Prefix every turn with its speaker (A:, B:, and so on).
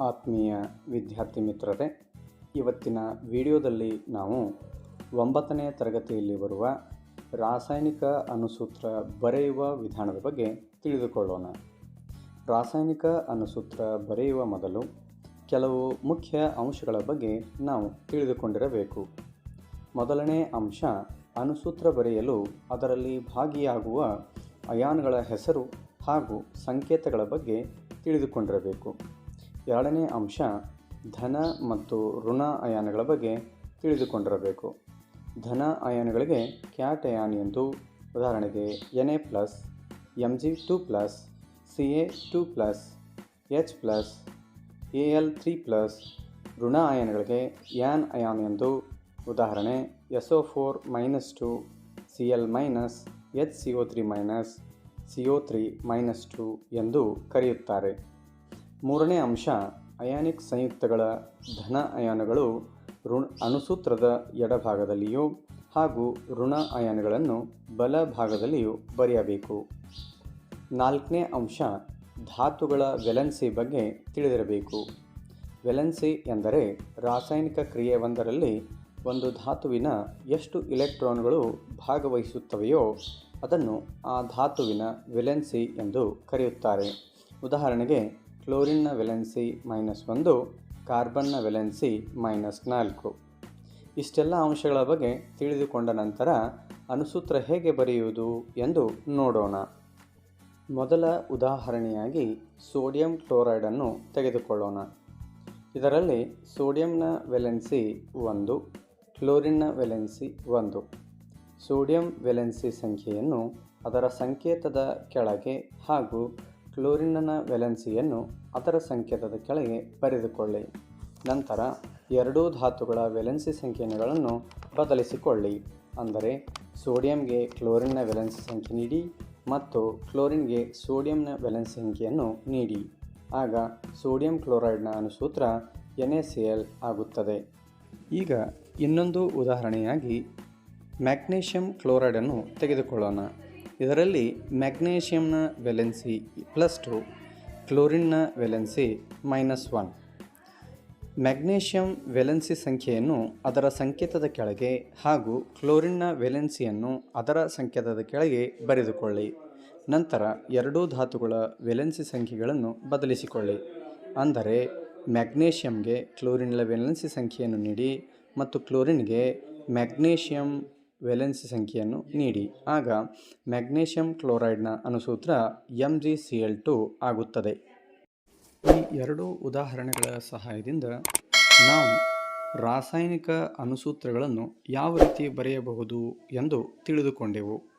A: ಆತ್ಮೀಯ ವಿದ್ಯಾರ್ಥಿ ಮಿತ್ರರೇ, ಇವತ್ತಿನ ವಿಡಿಯೋದಲ್ಲಿ ನಾವು ಒಂಬತ್ತನೇ ತರಗತಿಯಲ್ಲಿ ಬರುವ ರಾಸಾಯನಿಕ ಅನುಸೂತ್ರ ಬರೆಯುವ ವಿಧಾನದ ಬಗ್ಗೆ ತಿಳಿದುಕೊಳ್ಳೋಣ. ರಾಸಾಯನಿಕ ಅನುಸೂತ್ರ ಬರೆಯುವ ಮೊದಲು ಕೆಲವು ಮುಖ್ಯ ಅಂಶಗಳ ಬಗ್ಗೆ ನಾವು ತಿಳಿದುಕೊಂಡಿರಬೇಕು. ಮೊದಲನೇ ಅಂಶ, ಅನುಸೂತ್ರ ಬರೆಯಲು ಅದರಲ್ಲಿ ಭಾಗಿಯಾಗುವ ಅಯಾನ್ಗಳ ಹೆಸರು ಹಾಗೂ ಸಂಕೇತಗಳ ಬಗ್ಗೆ ತಿಳಿದುಕೊಂಡಿರಬೇಕು. ಎರಡನೇ ಅಂಶ ಧನ ಮತ್ತು ಋಣ ಅಯಾನಗಳ ಬಗ್ಗೆ ತಿಳಿದುಕೊಂಡಿರಬೇಕು. ಧನ ಅಯಾನಗಳಿಗೆ ಕ್ಯಾಟ್ ಅಯಾನ್ ಎಂದು ಉದಾಹರಣೆಗೆ N A plus M G two plus C A two plus, H plus A L three plus ಋಣ ಅಯಾನಗಳಿಗೆ ಯಾನ್ ಅಯಾನ್ ಎಂದು ಉದಾಹರಣೆ S O four minus two C L minus, H C O three minus C O three minus two ಎಂದು ಕರೆಯುತ್ತಾರೆ. ಮೂರನೇ ಅಂಶ, ionic ಸಂಯುಕ್ತಗಳ ಧನ ಅಯಾನುಗಳು ಋಣ ಅಣುಸೂತ್ರದ ಎಡಭಾಗದಲ್ಲಿಯೂ ಹಾಗೂ ಋಣ ಅಯಾನುಗಳನ್ನು ಬಲಭಾಗದಲ್ಲಿಯೂ ಬರೆಯಬೇಕು. ನಾಲ್ಕನೇ ಅಂಶ, ಧಾತುಗಳ ವೆಲೆನ್ಸಿ ಬಗ್ಗೆ ತಿಳಿದಿರಬೇಕು. ವೆಲೆನ್ಸಿ ಎಂದರೆ ರಾಸಾಯನಿಕ ಕ್ರಿಯೆ ಒಂದರಲ್ಲಿ ಒಂದು ಧಾತುವಿನ ಎಷ್ಟು ಇಲೆಕ್ಟ್ರಾನ್ಗಳು ಭಾಗವಹಿಸುತ್ತವೆಯೋ ಅದನ್ನು ಆ ಧಾತುವಿನ ವೆಲೆನ್ಸಿ ಎಂದು ಕರೆಯುತ್ತಾರೆ. ಉದಾಹರಣೆಗೆ ಕ್ಲೋರಿನ್ನ ವೆಲೆನ್ಸಿ ಮೈನಸ್ ಒಂದು, ಕಾರ್ಬನ್ನ ವೆಲೆನ್ಸಿ ಮೈನಸ್ ನಾಲ್ಕು. ಇಷ್ಟೆಲ್ಲ ಅಂಶಗಳ ಬಗ್ಗೆ ತಿಳಿದುಕೊಂಡ ನಂತರ ಅನುಸೂತ್ರ ಹೇಗೆ ಬರೆಯುವುದು ಎಂದು ನೋಡೋಣ. ಮೊದಲ ಉದಾಹರಣೆಯಾಗಿ ಸೋಡಿಯಂ ಕ್ಲೋರೈಡನ್ನು ತೆಗೆದುಕೊಳ್ಳೋಣ. ಇದರಲ್ಲಿ ಸೋಡಿಯಂನ ವೆಲೆನ್ಸಿ ಒಂದು, ಕ್ಲೋರಿನ್ನ ವೆಲೆನ್ಸಿ ಒಂದು. ಸೋಡಿಯಂ ವೆಲೆನ್ಸಿ ಸಂಖ್ಯೆಯನ್ನು ಅದರ ಸಂಕೇತದ ಕೆಳಗೆ ಹಾಗೂ ಕ್ಲೋರಿನ್ನ ವೆಲೆನ್ಸಿಯನ್ನು ಅದರ ಸಂಕೇತದ ಕೆಳಗೆ ಬರೆದುಕೊಳ್ಳಿ. ನಂತರ ಎರಡೂ ಧಾತುಗಳ ವೆಲೆನ್ಸಿ ಸಂಖ್ಯೆಗಳನ್ನು ಬದಲಿಸಿಕೊಳ್ಳಿ. ಅಂದರೆ ಸೋಡಿಯಂಗೆ ಕ್ಲೋರಿನ್ನ ವೆಲೆನ್ಸಿ ಸಂಖ್ಯೆ ನೀಡಿ ಮತ್ತು ಕ್ಲೋರಿನ್ಗೆ ಸೋಡಿಯಂನ ವೆಲೆನ್ಸಿ ಸಂಖ್ಯೆಯನ್ನು ನೀಡಿ. ಆಗ ಸೋಡಿಯಂ ಕ್ಲೋರೈಡ್ನ ಅನುಸೂತ್ರ ಎನ್ ಎ ಸಿ ಎಲ್ ಆಗುತ್ತದೆ. ಈಗ ಇನ್ನೊಂದು ಉದಾಹರಣೆಯಾಗಿ ಮ್ಯಾಗ್ನೇಷಿಯಂ ಕ್ಲೋರೈಡನ್ನು ತೆಗೆದುಕೊಳ್ಳೋಣ. ಇದರಲ್ಲಿ ಮ್ಯಾಗ್ನೇಷಿಯಂನ valency plus two ಕ್ಲೋರಿನ್ನ valency minus one. Magnesium valency ಸಂಖ್ಯೆಯನ್ನು ಅದರ ಸಂಕೇತದ ಕೆಳಗೆ ಹಾಗೂ ಕ್ಲೋರಿನ್ನ ವೆಲೆನ್ಸಿಯನ್ನು ಅದರ ಸಂಕೇತದ ಕೆಳಗೆ ಬರೆದುಕೊಳ್ಳಿ. ನಂತರ ಎರಡೂ ಧಾತುಗಳ ವೆಲೆನ್ಸಿ ಸಂಖ್ಯೆಗಳನ್ನು ಬದಲಿಸಿಕೊಳ್ಳಿ. ಅಂದರೆ ಮ್ಯಾಗ್ನೇಷಿಯಂಗೆ ಕ್ಲೋರಿನ್ಲ ವೆಲೆನ್ಸಿ ಸಂಖ್ಯೆಯನ್ನು ನೀಡಿ ಮತ್ತು ಕ್ಲೋರಿನ್ಗೆ ಮ್ಯಾಗ್ನೇಷಿಯಂ ವೆಲೆನ್ಸಿ ಸಂಖ್ಯೆಯನ್ನು ನೀಡಿ. ಆಗ ಮ್ಯಾಗ್ನೇಷಿಯಂ ಕ್ಲೋರೈಡ್ನ ಅನುಸೂತ್ರ M G C L two ಆಗುತ್ತದೆ. ಈ ಎರಡು ಉದಾಹರಣೆಗಳ ಸಹಾಯದಿಂದ ನಾವು ರಾಸಾಯನಿಕ ಅನುಸೂತ್ರಗಳನ್ನು ಯಾವ ರೀತಿ ಬರೆಯಬಹುದು ಎಂದು ತಿಳಿದುಕೊಂಡೆವು.